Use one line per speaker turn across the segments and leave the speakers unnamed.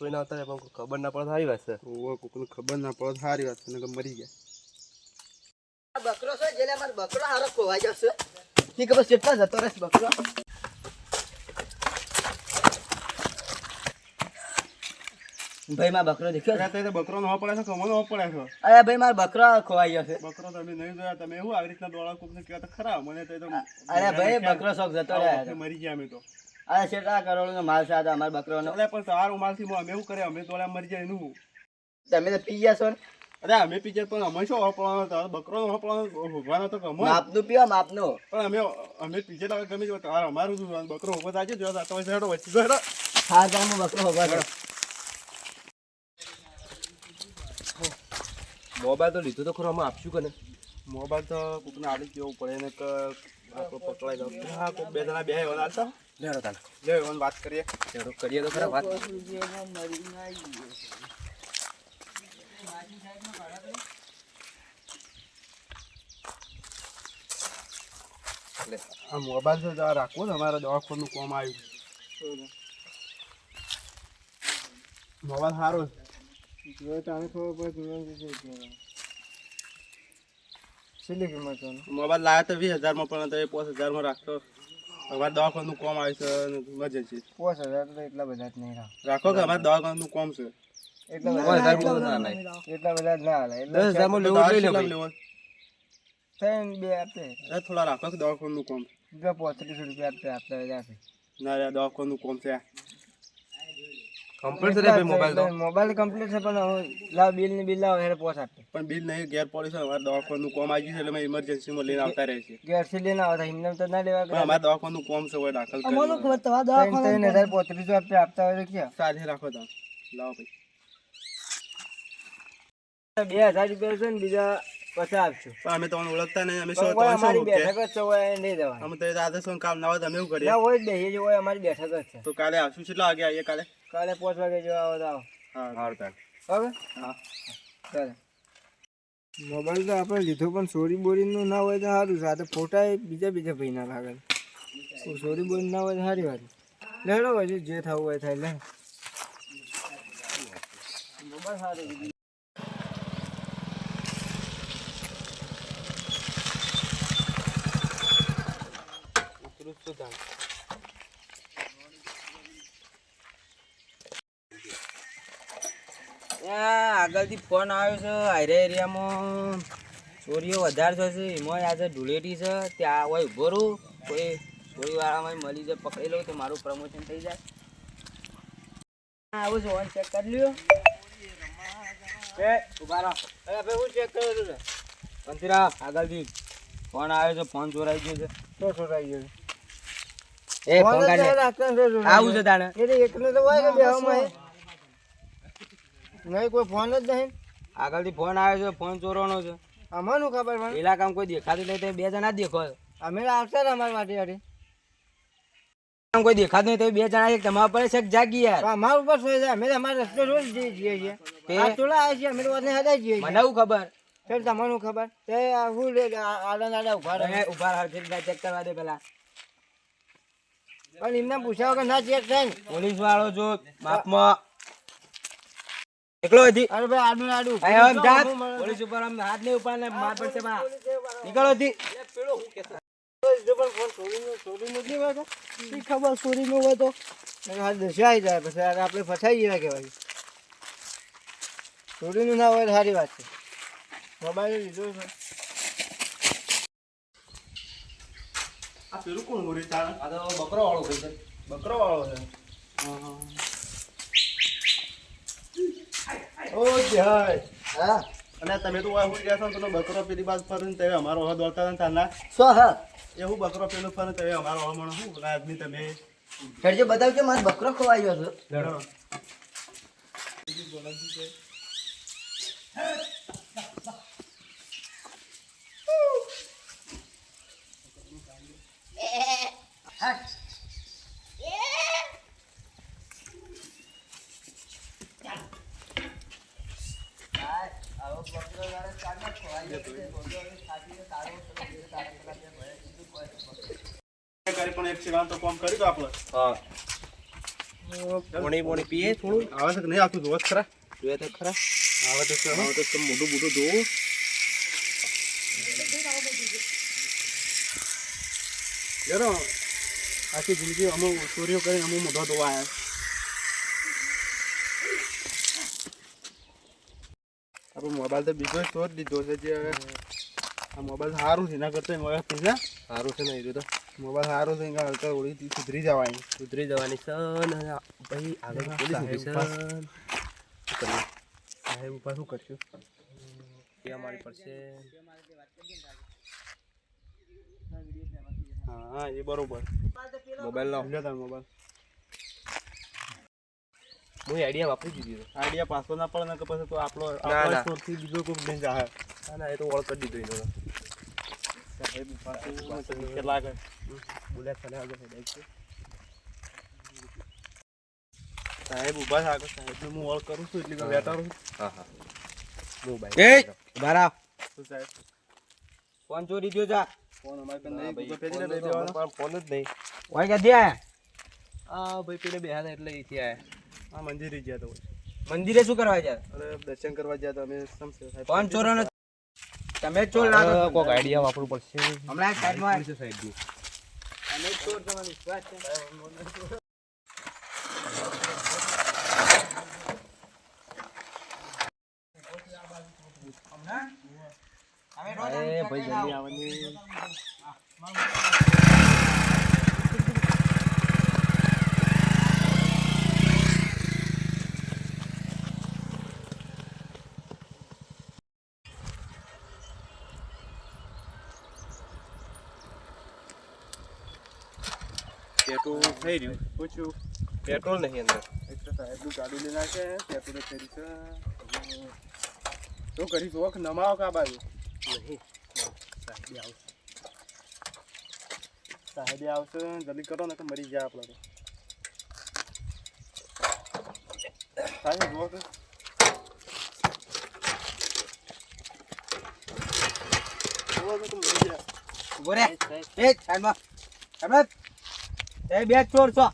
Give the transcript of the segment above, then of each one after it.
સોઈ ના આવતા પણ ખબર ના પડે સારી વાત છે.
ઓવો કોકને ખબર ના પડે સારી વાત છે ને મરી ગયા
બકરો છે જેલે માર બકરો હારો ખોવાઈ જશે. ઠીક બસ કેટલા જતો રહેશે બકરો? ભાઈ મારો બકરો દેખ્યો છે?
અરે તે બકરો નો પડે છે કમો નો પડે છે.
અરે ભાઈ માર બકરો ખોવાઈ ગયો છે.
બકરો તમે નહીં જોયા તમે એવું આવી રીતના દોડા કોકને તો ખરા મને તો
અરે ભાઈ બકરો શોખ જતો
રહે
રહ્યા
મરી ગયા અમે તો.
અરે છેટા કરોડ નો માલ છે આ તો અમારા બકરોનો.
અરે પણ તારું માલથી થી અમે એવું કરે અમે દોડા મરી જાય નું
તમે તો પી ગયા છો ને?
અરે અમે પીજે પણ અમે શું હપવાનો તારો બકરો નો હપવાનો ભોગવાનો તો કમો
માપનું પીવો માપનું.
પણ અમે અમે પીજે લાગે ગમે જો તાર અમારું શું બકરો ઊભો થાય છે જો તો હોય હેડો વચ્ચે હેડો.
હા હું બકરો ઊભો દો
મોબાઈલ તો લીધો તો ખરો અમે આપશું કે ને
મોબાઈલ તો કોકને આડી કેવું પડે ને કે આપણો પકડાઈ જાવ હા કોક બે જણા બે આવતા
લેડો તાન
લે ઓન વાત કરીએ.
લેડો કરીએ તો ખરા વાત. લે
આ મોબાઈલ તો આ રાખો ને અમારા દવાખાનું કોમ આવ્યું. મોબાઈલ સારો મોબાઈલ લાવ્યા તો વીસ હજારમાં પણ તો એ પાંચ હજારમાં રાખતો અમારે દવાખાનું કોમ આવ્યું છે અને છે.
પાંચ હજાર તો એટલા બધા જ નહીં
રાખો કે અમારે દવાખાનું કોમ છે.
એટલા
બધા
એટલા બધા જ ના હાલે.
દસ હજારમાં લેવું લઈ
લેવો.
ત્રણ બે આપે.
એ થોડા રાખો કે દવાખાનું કોમ.
પોત્રીસ રૂપિયા આપે આપતા આપે
ના રે દવાખાનું કોમ છે
કમ્પ્લીટ છે ભાઈ મોબાઈલ તો.
મોબાઈલ કમ્પ્લીટ છે પણ હવે લાવ બિલની બિલ લાવ હેડે આપે.
પણ બિલ નહીં ગેર પોલીસ અમારે દવાખાનું કોમ આવી ગયું છે એટલે અમે ઇમરજન્સીમાં લઈને આવતા રહે છે
ગેરથી લઈને આવતા એમને તો ના લેવા
પણ અમારે દવાખાનું કોમ છે હોય દાખલ કરી
આપતા હોય તો
સાથે રાખો તમે. લાવો ભાઈ.
બે હજાર રૂપિયા છે ને બીજા પછી આપશું
પણ અમે તમને ઓળખતા નહીં અમે શું તમે શું
બેઠક જ છે હોય નહીં દેવા
અમે તો આજે શું કામ ના હોય તમે એવું કરીએ?
હોય જ હોય અમારી બેઠક જ છે.
તો કાલે આવશું કેટલા વાગે આવીએ કાલે?
કાલે પાંચ વાગે જવા આવો તો આવો. હવે?
હા.
ચાલે. મોબાઈલ તો આપણે લીધો પણ ચોરી બોરીનું ના હોય તો સારું સાથે ફોટા એ બીજા બીજા ભાઈના લાગે છે. ચોરી બોરી ના હોય તો સારી વાત લેડો પછી જે થવું હોય થાય લે. મોબાઈલ સારું આગળથી ફોન આવ્યો છે હાઈરે એરિયામાં ચોરીઓ વધારે થશે એમાં આજે ધૂળેટી છે ત્યાં હોય રહું કોઈ ચોરીવાળામાં મળી જાય પકડી લઉં તો મારું પ્રમોશન થઈ જાય. આવું છે ઓન ચેક કરી લ્યો. ઊભા રહો. અરે ભાઈ હું ચેક કર્યું છે. પંથીરા આગળથી ફોન આવ્યો છે ફોન ચોરાઈ ગયો છે. શું ચોરાઈ ગયો છે? એ ફોન કાઢ આવું છે તાણે. એટલે એકલો તો હોય કે બેવામાં નહીં કોઈ ફોન જ નહીં. આગળથી ફોન આવ્યો છે ફોન ચોરવાનો છે. અમારું ખબર પણ? ઇલાકામાં કોઈ દેખાતું નહીં બે જણા દેખો અમે આવશે ને અમારી માટે અરે કામ કોઈ દેખાતું નહીં તો બે જણા એક તમારા પર છે જાગી યાર. અમારા ઉપર સોય જાય અમે અમારા રસ્તે રોજ જઈએ છીએ આ ચોલા આવે છે અમે તો વાતને હદાઈ જઈએ મને શું ખબર? ફેર તમને ખબર? તે હું આડા આડા ઊભા રહે. ઊભા રહે ચેક કરવા દે પેલા. પણ એમને પૂછ્યા વગર ના ચેક થાય પોલીસ વાળો જો બાપમાં એકલો હતી. અરે ભાઈ આડું આડું. આમ જાત. પોલીસ ઉપર આમ હાથ નહીં ઉપાડને માર પડશે બા. નીકળો હતી ખબર ચોરી નું હોય તો? દશાઈ જાય પછી આપણે ફસાઈ ગયા કહેવાય. ચોરી નું ના હોય તો સારી વાત છે. મોબાઈલ લીધો છે.
આ પેલું કોણ મોરી તારા?
આ તો બકરો વાળો છે.
બકરો વાળો છે. ઓ જય
હા.
અને તમે તો હું ગયા છો તમે બકરો પેલી બાજુ ફરીને તમે અમારો હવા દોડતા હતા ને તાના
સો હા?
એવું બકરો પેલું ફરે તમે અમારો હવા મળો શું પેલા આદમી તમે?
હેડજો બતાવજો મારો બકરો ખોવાઈ ગયો છે.
લડો કરી પણ એક સિવાન તો કોમ કર્યું આપણે.
હા. પોણી પોણી પીએ થોડું.
આવે છે કે નહીં આવતું જોવા ખરા.
જોઈએ તો ખરા.
આવે તો હો.
હવે તો
યાર આખી જિંદગી અમુક ચોરીઓ કરી અમુક મોઢો ધોવા આવ્યા. આપણો મોબાઈલ તો બીજો જ દીધો છે જે હવે આ મોબાઈલ સારું છે એના કરતાં મોબાઈલ પૈસા
સારું છે ને એ તો.
મોબાઈલ સારું છે એના હલકા ઓળી સુધરી જવાની.
સુધરી જવાની છે ને ભાઈ આગળ પોલીસ કરીએ
સાહેબ ઉપર શું કરશું?
એ અમારી પડશે
હા એ બરોબર.
મોબાઈલ નો
લ્યો તાર મોબાઈલ.
હું આઈડિયા વાપરી દીધી છે.
આઈડિયા પાસો ના પડે કે પછી તો આપણો આપણો સ્ટોરથી બીજો કોઈ બેન જાહે
ના ના એ તો ઓળખ કરી દીધો એનો.
સાહેબ પાસે કેટલા લાગે
બોલ્યા તને આગળ છે
સાહેબ ઊભા છે આગળ. સાહેબને હું ઓળ કરું છું એટલે બેઠા રહું
હા હા. મોબાઈલ
એ! બારા
શું સાહેબ?
ફોન ચોરી થયો જા
ફોન અમારે પાસે નહીં ગૂગલ પે ફોનથી દેવાનો.
ફોન જ નહીં.
ઓય કે દે.
આ ભાઈ પેલે બે હતા એટલે અહીંથી આયા
આ મંદિરે ગયા તો
મંદિરે શું કરવા જાય
અરે દર્શન કરવા ગયા તો અમે સમજે સાહેબ
ચોરો તમે ચોર લાગો.
કોક આઈડિયા વાપરવું પડશે.
હમણાં સાઈડમાં
છે સાઈડની
તમે જ ચોર છો, મને વિશ્વાસ છે. રોજ
ભાઈ જલ્દી આવવાની. પેટ્રોલ થઈ રહ્યું.
પૂછ્યું.
પેટ્રોલ નહીં અંદર.
એટલે સાહેબનું ગાડી છે પેટ્રોલ થઈ છે. શું કરી જોખ નમાવો કા બાજુ?
નહીં. સાહેબ આવશે.
સાહેબે આવશે. જલ્દી કરો ને તો મરી જાય આપણે તો. સાહેબ જોખ કે જુઓ કે તો મરી જાય.
ઊભો રે. એ સાઈડમાં સાઈડમાં. એ બે ચોર છો.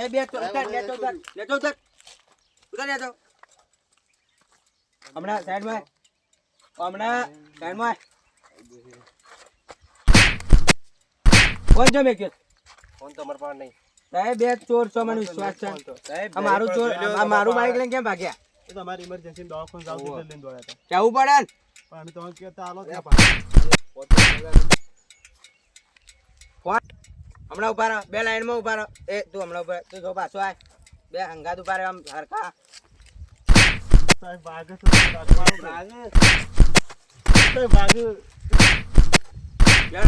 એ બે ચોર ઉતાર બે ચોર ઉતાર. બે ઉતાર. ઉતાર બે હમણાં સાઈડમાં. હમણાં સાઈડમાં. કોણ છો મેં કીધું?
ફોન તો અમારા પાસે નહીં.
સાહેબ બે ચોર છો મને વિશ્વાસ છે. આ મારું ચોર આ મારું બાઈક લઈને કેમ ભાગ્યા?
એ તો અમારી ઇમરજન્સી દવાખાને જાવ તો લઈને દોડ્યા હતા.
કેવું પડે ને?
પણ અમે તો કહેતા હાલો ત્યાં
હમણાં ઊભા રહો. બે લાઈનમાં ઊભા રહો. એ તું હમણાં ઊભા. તું જો પાછો આય. બે હંગાત ઊભા રહ્યો આમ હરખા.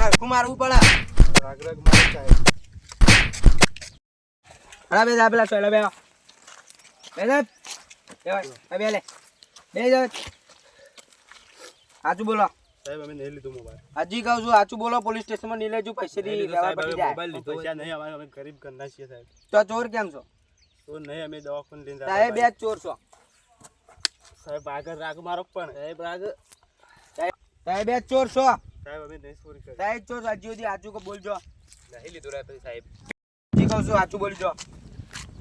હરખું મારવું પડે. બે જા પેલા ચોલો બે. બે જા. બે લે. બે જા. આજુ બોલો.
સાહેબ અમે નહીં લીધું મોબાઈલ.
હજી કહું છું સાચું બોલો પોલીસ સ્ટેશનમાં નહીં લેજો પૈસા થી વ્યવહાર પડી જાય.
મોબાઈલ લીધો
પૈસા નહીં અમારે અમે ગરીબ ઘરના છીએ સાહેબ.
તો ચોર કેમ છો?
તો નહીં અમે દવાખાને લઈને
સાહેબ બે ચોર છો.
સાહેબ આગળ રાગ મારો પણ. સાહેબ રાગ
સાહેબ બે ચોર છો.
સાહેબ અમે નહીં ચોરી કરી.
સાહેબ ચોર. હજી સુધી સાચું કો બોલજો.
નહીં લીધું રે પછી સાહેબ.
હજી કહું છું સાચું બોલજો.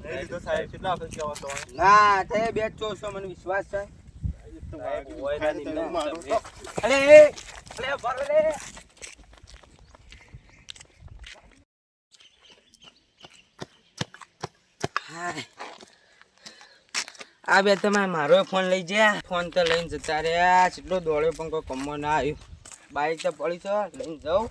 નહીં લીધો સાહેબ કેટલા વખત કહેવા તો
ના સાહેબ બે ચોર છો મને વિશ્વાસ છે. આ બે તમે મારો ફોન લઈ ગયા. ફોન તો લઈને જતા રહ્યા. કેટલો દોડ્યો પણ કોઈ કમો ના આવ્યું. બાઈક તો પડી છો. લઈને જાઉં.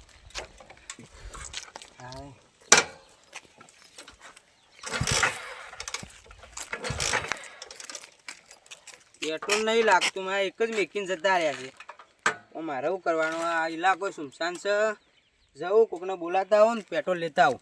પેટ્રોલ નહીં લાગતું, મારે એક જ મેકીને જતા રહ્યા છે. મારે શું કરવાનું, આ ઇલાકો સુમસાન છે. જવું, કોકને બોલાતા આવું ને પેટ્રોલ લેતા આવું.